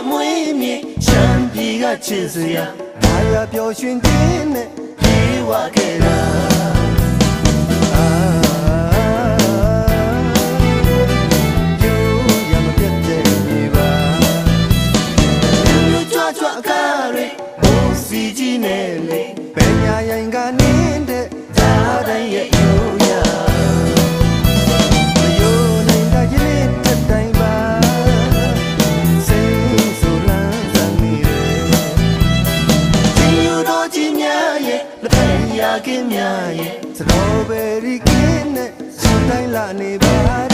ရဲ့မွေးမြင်ရှမ်းပြည်ကချစ်စရာဘာရပျော်ရွှင်ခြင်းနဲ့ဒီဝခဲ့တာကြွကြွကားရဲဘုံစီကြီးနဲ့လေပညာရင်ကနေ ခင်မြရဲ့စတော်ဘယ်ရီကင်းနဲ့စွန့်တိုင်းလာနေပါ